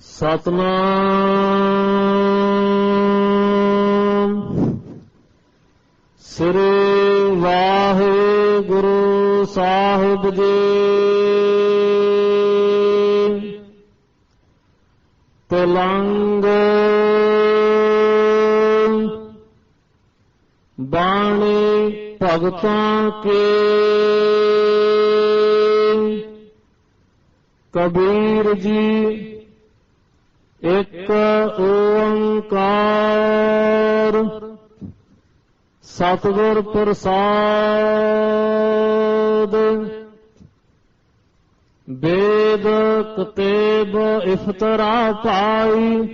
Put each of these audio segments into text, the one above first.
ਸਤਨਾਮ। ਸ੍ਰੀ ਵਾਹਿਗੁਰੂ ਸਾਹਿਬ ਜੀ। ਤਲੰਗ। ਬਾਣੀ ਭਗਤਾਂ ਕੇ। ਕਬੀਰ ਜੀ ਇਕ ਓੰਕਾਰ। ਸਤਿਗੁਰ ਪ੍ਰਸਾਦ। ਵੇਦ ਕਤੇਬ ਇਫਤਰਾ ਪਾਈ।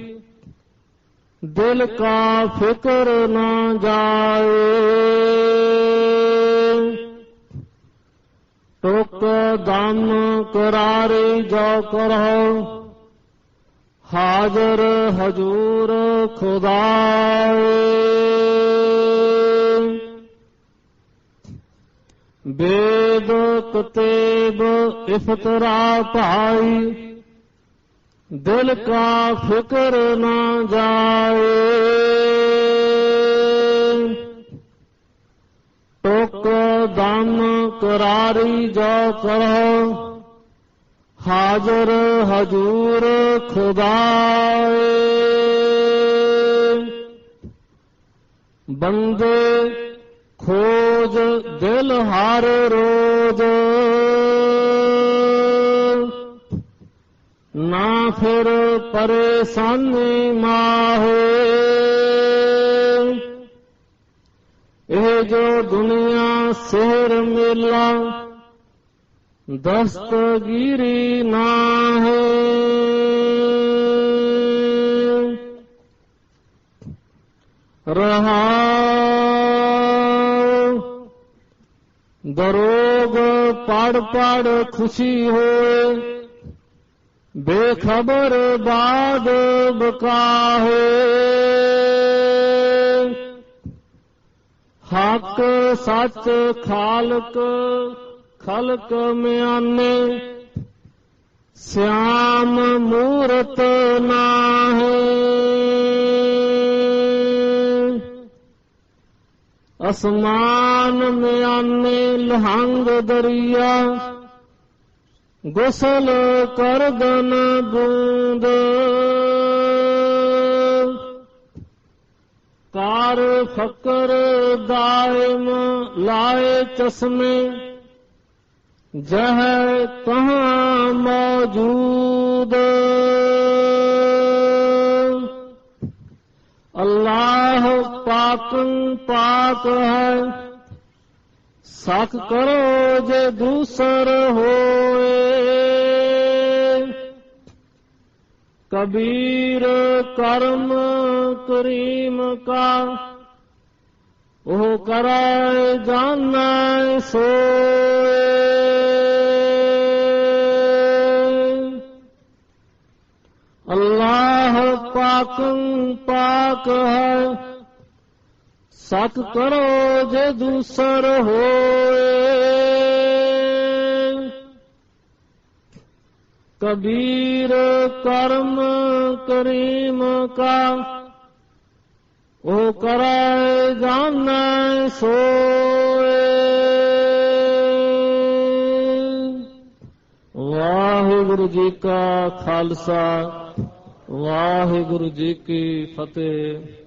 ਦਿਲ ਕਾ ਫਿਕਰ ਨਾ ਜਾਏ। ਟੋਕ ਦਮ ਕਰਾਰੇ ਜੋ ਕਰੋ ਹਾਜ਼ਰ ਹਜੂਰ ਖੁਦਾਏ। ਵੇਦ ਕਤੇਬ ਇਫਤਰਾ ਭਾਈ। ਦਿਲ ਕਾ ਫਿਕਰ ਨਾ ਜਾਏ। ਟੋਕ ਦਮ ਕਰਾਰੀ ਜੋ ਕਰੋ। ਹਾਜ਼ਰ ਹਜੂਰ ਖੁਦਾਏ। ਬੰਦੇ ਖੋਜ ਦਿਲ ਹਰ ਰੋਜ਼। ਨਾ ਫਿਰ ਪਰੇਸ਼ਾਨੀ ਮਾਹੇ। ਇਹ ਜੋ ਦੁਨੀਆ ਸਿਰ ਮੇਲਾ ਦਸਤਗੀਰੀ ਨਾ ਹੈ ਦਰੋਗ ਪੜ ਪੜ ਖੁਸ਼ੀ ਹੋਏ। ਬੇਖਬਰ ਬਾਦ ਬਕਾ ਬਕਾਹੇ। ਹੱਕ ਸੱਚ ਖਾਲਕ ਖਲਕ ਮਿਆਨੇ, ਸਿਆਮ ਮੂਰਤ ਨਾਹੇ। ਅਸਮਾਨ ਮਿਆਨੇ ਲਹੰਗ ਦਰਿਆ, ਗੁਸਲ ਕਰਦਨ ਬੂੰਦ। ਕਾਰ ਫਕਰ ਦਾਇਮ ਲਾਏ ਚਸ਼ਮੇ ਜਹ ਕਹਾਂ ਮੌਜੂਦ। ਅੱਲਾਹ ਪਾਕੰ ਪਾਕ ਹੈ। ਸਖ ਕਰੋ ਜੇ ਦੂਸਰ ਹੋਏ। ਕਬੀਰ ਕਰਮ ਕਰੀਮ ਕਾ ਉਹ ਕਰੈ ਜਾਣੈ ਸੋਏ। ਅੱਲਾਹ ਪਾਕੰ ਪਾਕ ਹੈ। ਸਤ ਕਰੋ ਜੇ ਦੂਸਰ ਹੋਏ। ਕਬੀਰ ਕਰਮ ਕਰੀਮ ਕਾ ਉਹ ਕਰੈ ਜਾਣੈ ਸੋਏ। ਵਾਹਿਗੁਰੂ ਜੀ ਕਾ ਖਾਲਸਾ ਵਾਹਿਗੁਰੂ ਜੀ ਕੀ ਫਤਿਹ।